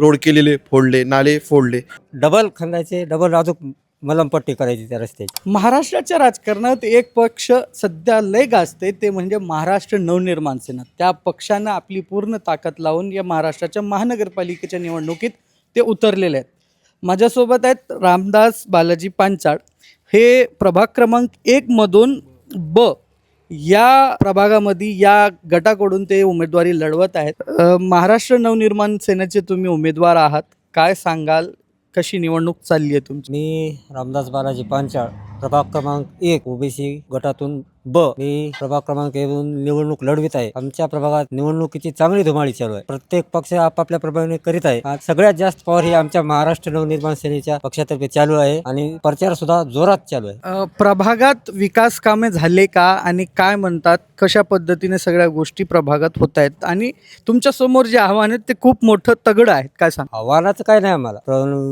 Road केलेले फोडले नाले फोडले. डबल खंदायचे डबल अजून मलमपट्टी करायची त्या रस्त्याची. महाराष्ट्राच्या राजकारणात एक पक्ष सध्या लय गाजते ते म्हणजे महाराष्ट्र नवनिर्माण सेना. त्या पक्षानं आपली पूर्ण ताकद लावून या महाराष्ट्राच्या महानगरपालिकेच्या निवडणुकीत ते उतरलेले आहेत. माझ्यासोबत आहेत रामदास बालाजी पांचाळ. हे प्रभाग क्रमांक एकमधून ब या प्रभागामध्ये या गटाकडून ते उमेदवारी लढवत आहेत. महाराष्ट्र नवनिर्माण सेनेचे तुम्ही उमेदवार आहात. काय सांगाल? कशी निवडणूक चालली आहे तुमची? मी रामदास बालाजी पांचाळ प्रभाग क्रमांक एक ओबीसी गटातून ब. मी प्रभाग क्रमांक येऊन निवडणूक लढवित आहे. आमच्या प्रभागात निवडणुकीची चांगली धुमाळी चालू आहे. प्रत्येक पक्ष आपापल्या प्रभागाने करीत आहे. आज सगळ्यात जास्त पॉवर ही आमच्या महाराष्ट्र नवनिर्माण सेनेच्या पक्षातर्फे चालू आहे आणि प्रचार सुद्धा जोरात चालू आहे. प्रभागात विकास कामे झाले का आणि काय म्हणतात? कशा पद्धतीने सगळ्या गोष्टी प्रभागात होत आहेत? आणि तुमच्यासमोर जे आव्हान आहेत ते खूप मोठं तगड आहेत काय सांग? आव्हानाचं काय नाही आम्हाला.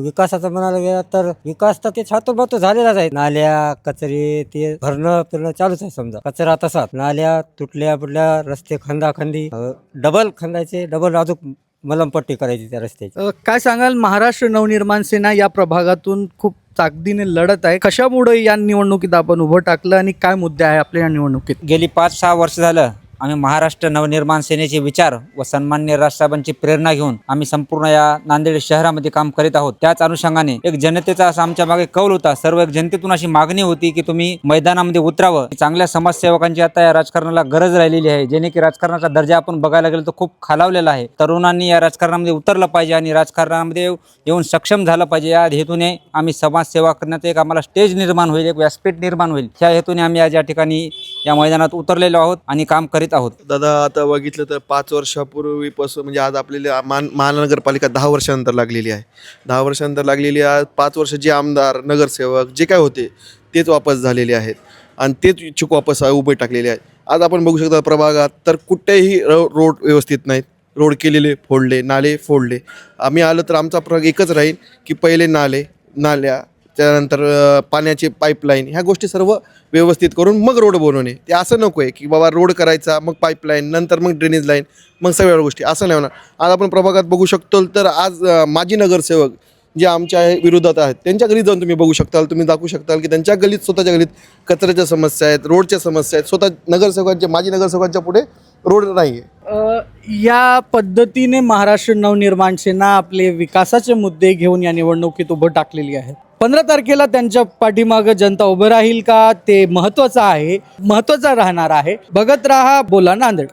विकासाचं म्हणायला गेलं तर विकास तर ते छातोबातो झालेलाच आहे. नाल्या कचरे ते भरणं फिरणं चालूच आहे समजा. कचरा तसाच नाल्या तुटल्या बुटल्या रस्ते खंदाखंदी डबल खंदायचे डबल अजून मलमपट्टी करायची त्या रस्त्याची. अ, काय सांगाल महाराष्ट्र नवनिर्माण सेना या प्रभागातून खूप ताकदीने लढत आहे. कशामुळे या निवडणुकीत आपण उभं टाकलं आणि काय मुद्दे आहे आपल्या या निवडणुकीत? गेली पाच सहा वर्ष झालं आम्ही महाराष्ट्र नवनिर्माण सेनेचे विचार व सन्मान्य राजसाहेबांची प्रेरणा घेऊन आम्ही संपूर्ण या नांदेड शहरामध्ये काम करीत आहोत. त्याच अनुषंगाने एक जनतेचा असा आमच्या मागे कौल होता. सर्व एक जनतेतून अशी मागणी होती की तुम्ही मैदानामध्ये उतरावं. चांगल्या समाजसेवकांची आता या राजकारणाला गरज राहिलेली आहे. जेणे की राजकारणाचा दर्जा आपण बघायला गेलो तर खूप खालावलेला आहे. तरुणांनी या राजकारणामध्ये उतरलं पाहिजे आणि राजकारणामध्ये येऊन सक्षम झालं पाहिजे. या हेतूने आम्ही समाजसेवा करण्याचं एक आम्हाला स्टेज निर्माण होईल. एक व्यासपीठ निर्माण होईल. त्या हेतूने आम्ही आज या ठिकाणी या मैदानात उतरलेलो आहोत आणि काम करीत आहोत. दादा आता बघितलं तर पाच वर्षापूर्वीपासून म्हणजे आज आपल्याला मान महानगरपालिका दहा वर्षानंतर लागलेली आहे. दहा वर्षानंतर लागलेली आज पाच वर्ष जे आमदार नगरसेवक जे काय होते तेच वापस झालेले आहेत. आणि तेच इच्छुक वापस उभे टाकलेले आहेत. आज आपण बघू शकता प्रभागात तर कुठेही रो- रोड व्यवस्थित नाहीत. रोड केलेले फोडले नाले फोडले. आम्ही आलो तर आमचा प्रभाग एकच राहील की पहिले नाले नाल्या त्यानंतर पाण्याची पाईपलाईन ह्या गोष्टी सर्व व्यवस्थित करून मग रोड बनवणे. ते असं नको आहे की बाबा रोड करायचा मग पाईपलाईन नंतर मग ड्रेनेज लाईन मग सगळ्या गोष्टी. असं नाही होणार. आज आपण प्रभागात बघू शकतो तर आज माजी नगरसेवक जे आमच्या विरोधात आहेत त्यांच्या घरी जाऊन तुम्ही बघू शकताल. तुम्ही दाखवू शकताल की त्यांच्या गलीत स्वतःच्या गलीत कचऱ्याच्या समस्या आहेत रोडच्या समस्या आहेत. स्वतः नगरसेवकांच्या माजी नगरसेवकांच्या पुढे रोड नाही आहे. अ, या पद्धतीने महाराष्ट्र नवनिर्माण सेना आपले विकासाचे मुद्दे घेऊन या निवडणुकीत उभं टाकलेली आहे. पंधरा तारखेला त्यांच्या पाठीमागं जनता उभं राहील का? ते महत्वाचं आहे. महत्वाचं राहणार आहे. बघत राहा बोला नांदेड.